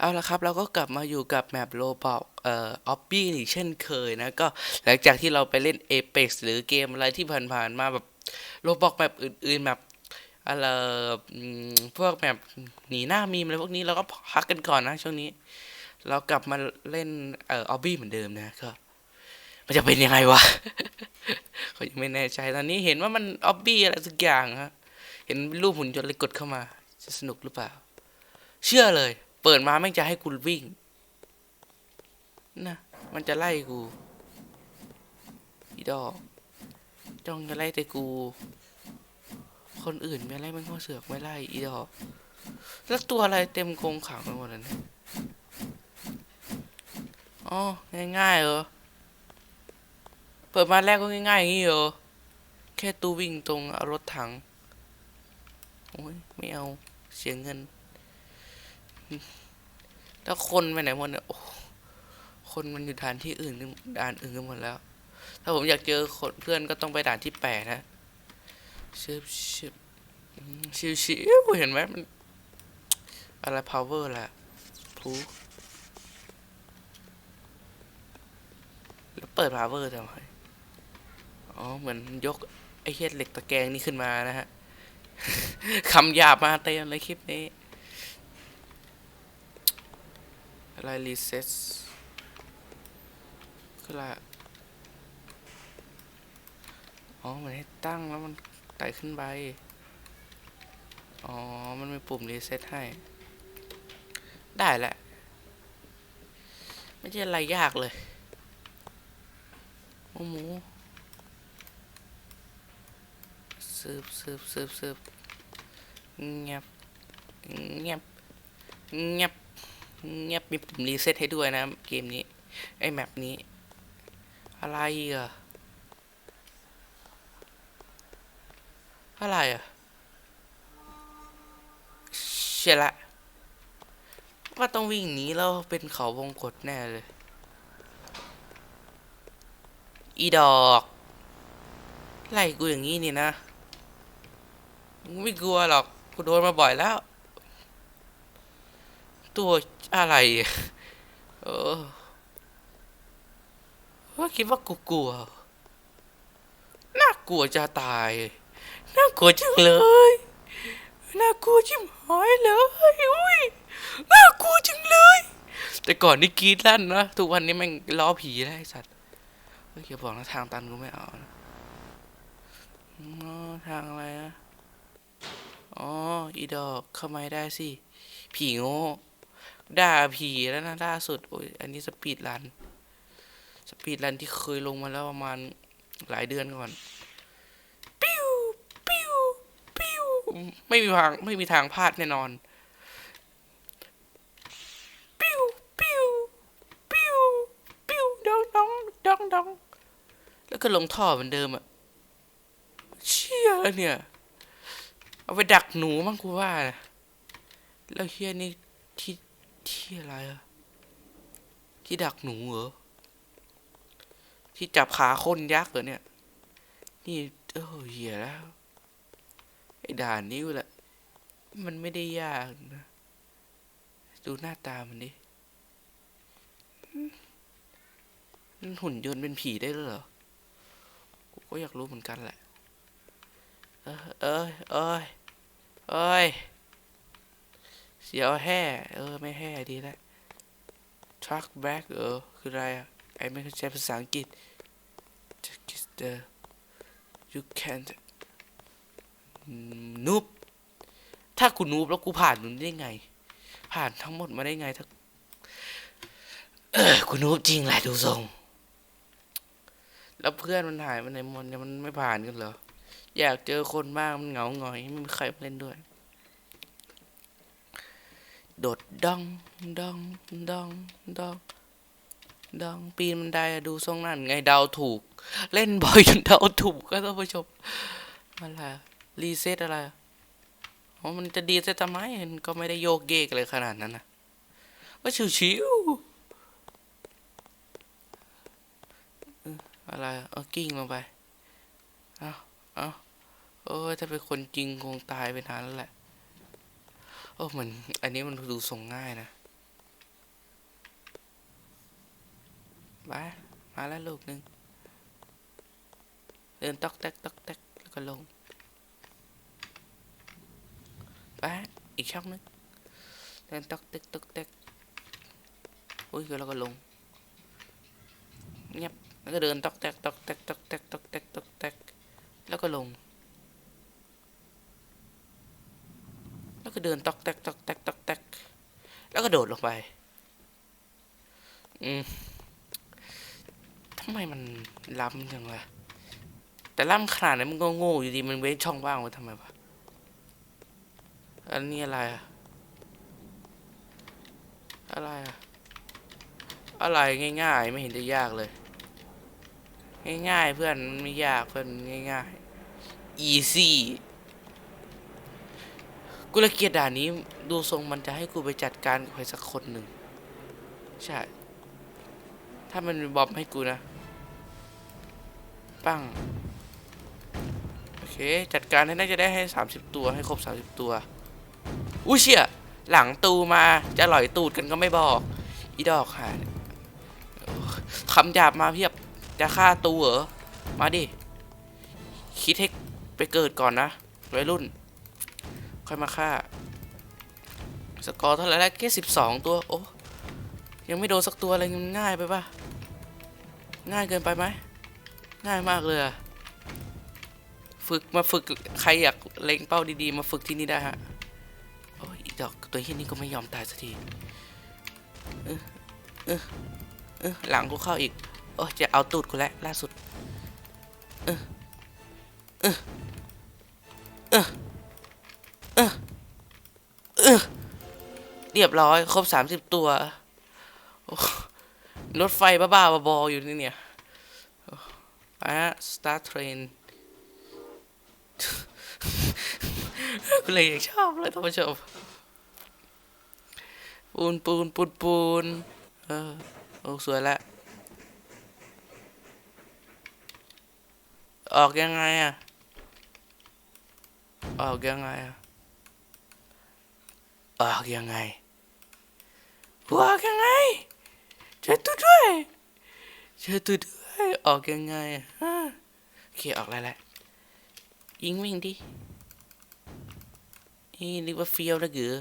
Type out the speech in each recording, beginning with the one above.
เอาละครับเราก็กลับมาอยู่กับแมปโลบอกเอ่อออบบี้อีกเช่นเคยนะก็หลังจากที่เราไปเล่น Apex หรือเกมอะไรที่ผ่านๆมาแบบโลบอกแมปอื่นๆแบบอะไรพวกแมปหนีหน้ามีมอะไรพวกนี้เราก็พักกันก่อนนะช่วงนี้ เรากลับมาเล่นเอ่อออบบี้เหมือนเดิมนะก็มันจะเป็นยังไงวะเขายังไม่แน่ใจตอนนี้เห็นว่ามันออบบี้อะไรสักอย่างฮะเห็นรูปหุ่นยนต์เลยกดเข้ามา จะสนุกหรือเปล่า เชื่อเลย เปิดมาแม่งจะให้กูวิ่งนะมันจะไล่กูอีดอกจ้องจะไล่แต่กู คนอื่นไม่ไล่มันก็เสือกไม่ไล่อีดอกแล้วตัวอะไรเต็มกรงขังไปหมดเลยเนี่ยอ๋อง่ายๆเหรอเปิดมาแรกก็ง่ายๆอย่างนี้เหรอแค่ตู้วิ่งตรงเอารถถังโอ้ยไม่เอาเสียเงิน แล้วคนไปไหนหมดเนี่ยโอ้คนมันอยู่ด่านที่อื่นด่านอื่นกันหมดแล้ว ถ้าผมอยากเจอคนเพื่อนก็ต้องไปด่านที่แปดนะชิบชิบอืมชิวชิวเห็นไหมมันอะไร power แหละพูแล้วเปิด power ทำไมอ๋อ เหมือนยก ไอ้เหี้ยเหล็กตะแกรงนี่ขึ้นมานะฮะ คำหยาบมาเต็มเลยคลิปนี้ อะไร รีเซ็ตคืออะไรอะอ๋อมันให้ตั้งแล้วมันไต่ขึ้นไป อ๋อ มันมีปุ่มรีเซ็ตให้ ได้แหละ ไม่ใช่อะไรยากเลย โอ้หมูสืบสืบสืบสืบเงียบเงียบเงียบ เงียบมีปุ่มรีเซ็ตให้ด้วยนะเกมนี้ ไอ้แมปนี้ อะไรอะ อะไรอะเชียละ ว่าต้องวิ่งหนีแล้วเป็นเขาวงกฏแน่เลย อีดอกไล่กูอย่างนี้นี่นะไม่กลัวหรอกกูโดนมาบ่อยแล้ว ตัวอะไร เออว่าคิดว่ากูกลัว น่ากลัวจะตาย น่ากลัวจังเลย น่ากลัวชิบหายเลยอุ้ย น่ากลัวจังเลย แต่ก่อนนี่กรีดลั่นนะ ทุกวันนี้แม่งล้อผีแล้วไอ้สัตว์เฮ้ยอย่าบอกนะทางตันกูไม่เอานะทางอะไรนะอ๋อ อีดอกเข้ามาได้สิ ผีโง่ ด่าผีแล้วนะล่าสุดโอ้ยอันนี้สปีดรัน สปีดรันที่เคยลงมาแล้วประมาณหลายเดือนก่อน ปิ้ว ปิ้ว ปิ้ว ไม่มีทางไม่มีทางพลาดแน่นอน ปิ้ว ปิ้ว ปิ้ว ปิ้วดองดองดองดองแล้วก็ลงท่อเหมือนเดิมอะเชี่ยแล้วเนี่ย เอาไปดักหนูมั้งกูว่านะแล้วเฮียนี่ที่ ที่อะไรอะที่ดักหนูเหรอ ที่จับขาคนยักษ์เหรอเนี่ย นี่เออเหี้ยแล้วไอ้ด่านนี้แหละ มันไม่ได้ยากนะ ดูหน้าตามันดิมันหุ่นยนต์เป็นผีได้ด้วเหรอ กูก็อยากรู้เหมือนกันแหละ เออเอ้ย เอ้ยเอ้ย เสียวแห่เออ ไม่แห่ดีแล้ว truck back เออ คืออะไรอะ ไอไม่เข้าใจภาษาอังกฤษ the you can't นูบถ้ากูนูบแล้วกูผ่านมันได้ไง ผ่านทั้งหมดมาได้ไงถ้าเออกูนูบจริงแหละดูทรงแล้วเพื่อนมันหายไปไหนหมดเนี่ยมันไม่ผ่านกันเหรอ อยากเจอคนบ้างมันเหงาหงอยไม่มีใครมาเล่นด้วย โดดดองดองดองดองดองปีนบันไดอะดูทรงนั่นไงเดาถูก เล่นบ่อยจนเดาถูกก็ท่านผู้ชมอะไรรีเซ็ตอะไรอะอ๋อมันจะดีเซ็ตทำไมมันก็ไม่ได้โยกเยกเลยขนาดนั้นนะก็ชิวๆเอออะไรเออกิ้งลงไป เอาเอาโอ้ถ้าเป็นคนจริงคงตายไปนานแล้วแหละ โอ้มันอันนี้มันดูทรงง่ายนะมามาแล้วลูกหนึ่งเดินตอกแตกตอกแตกแล้วก็ลงมาอีกช่องนึงเดินตอกแตกตอกแตกอุ้ยแล้วก็ลงเงียบแล้วก็เดินตอกแตกตอกแตกตอกแตกตอกแตกตอกแตกแล้วก็ลง แล้วก็เดินตอกแตกตอกแตกตอกแตกแล้วก็โดดลงไป อืมทำไมมันล้ำจังวะแต่ล้ำขนาดนั้นมันก็โง่อยู่ดีมันเว้นช่องว่างไว้ทำไมวะอันนี้อะไรอะอะไรอะอะไรง่ายๆ ไม่เห็นจะยากเลย ง่ายๆ เพื่อนมันไม่ยากเพื่อนง่ายๆ easy กูลยเกียดด่านนี้ ดูทรงมันจะให้กูไปจัดการใครสักคนหนึ่ง ใช่ ถ้ามันบอมให้กูนะ ปั้ง โอเค จัดการให้น่าจะได้ให้สามสิบตัวให้ครบสามสิบตัวอุ้ยเชี่ยหลังตูมาจะหล่อยตูดกันก็ไม่บอก อีดอกค่ะคำหยาบมาเพียบจะฆ่าตูเหรอ มาดิ คิดให้ไปเกิดก่อนนะวัยรุ่น ค่อยมาฆ่า สกอร์เท่าไหร่แล้วแค่สิบสองตัว โอ้ ยังไม่โดนสักตัวเลยมันง่ายไปปะง่ายเกินไปไหม ง่ายมากเลยอะฝึกมาฝึกใครอยากเล็งเป้าดีๆ มาฝึกที่นี่ได้ฮะ โอ้ยดอกตัวเฮียนี่ก็ไม่ยอมตายสักทีเออเออเออหลังกูเข้าอีก โอ้จะเอาตูดกูแล้วล่าสุด เออเออ รียบร้อย ครบสามสิบตัว รถไฟบ้าๆบอๆอยู่นี่เนี่ยไปฮะ start train กูเลยชอบเลยท่านผู้ชมปูนปูนปูนปูนเออโอ้สวยละ ออกยังไงอะออกยังไงอะออกยังไง ออกยังไงช่วยตัวด้วยช่วยตัวด้วยออกยังไงฮะโอเคออกแล้วแหละยิงวิ่งดินี่นึกว่าเฟี้ยวนะเกือ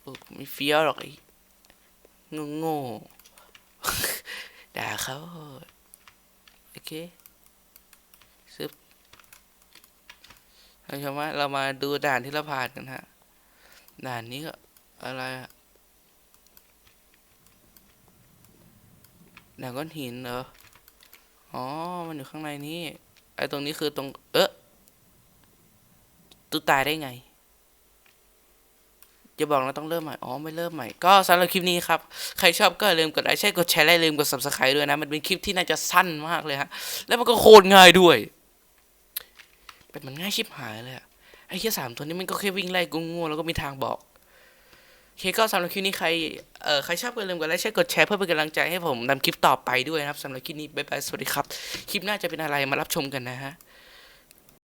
โอ้ไม่เฟี้ยวหรอกไอ้โง่โง่ๆด่าเขาโอเคซึบท่านผู้ชมเรามาดูด่านที่เราผ่านกันฮะ ด่านนี้ก็อะไรอะ ด่านก้อนหินเหรอ อ๋อ มันอยู่ข้างในนี้ ไอ้ตรงนี้คือตรง เอ๊ะตูตายได้ไงจะบอกนะต้องเริ่มใหม่ อ๋อ ไม่เริ่มใหม่ ก็สำหรับคลิปนี้ครับ ใครชอบก็อย่าลืมกดไลค์ใช่กดแชร์และลืมกด subscribe ด้วยนะ มันเป็นคลิปที่น่าจะสั้นมากเลยฮะ แล้วมันก็โคตรง่ายด้วย เป็นมันง่ายชิบหายเลยอะไอ้แค่สามตัวนี้มันก็แค่วิ่งไล่กูงูแล้วก็มีทางบอก เคก็สำหรับคลิปนี้ใครเอ่อใครชอบก็อย่าลืมกดไลค์ใช่กดแชร์เพื่อเป็นกำลังใจให้ผมทำคลิปต่อไปด้วยนะครับสำหรับคลิปนี้บ๊ายบายสวัสดีครับ คลิปหน้าจะเป็นอะไรมารับชมกันนะฮะ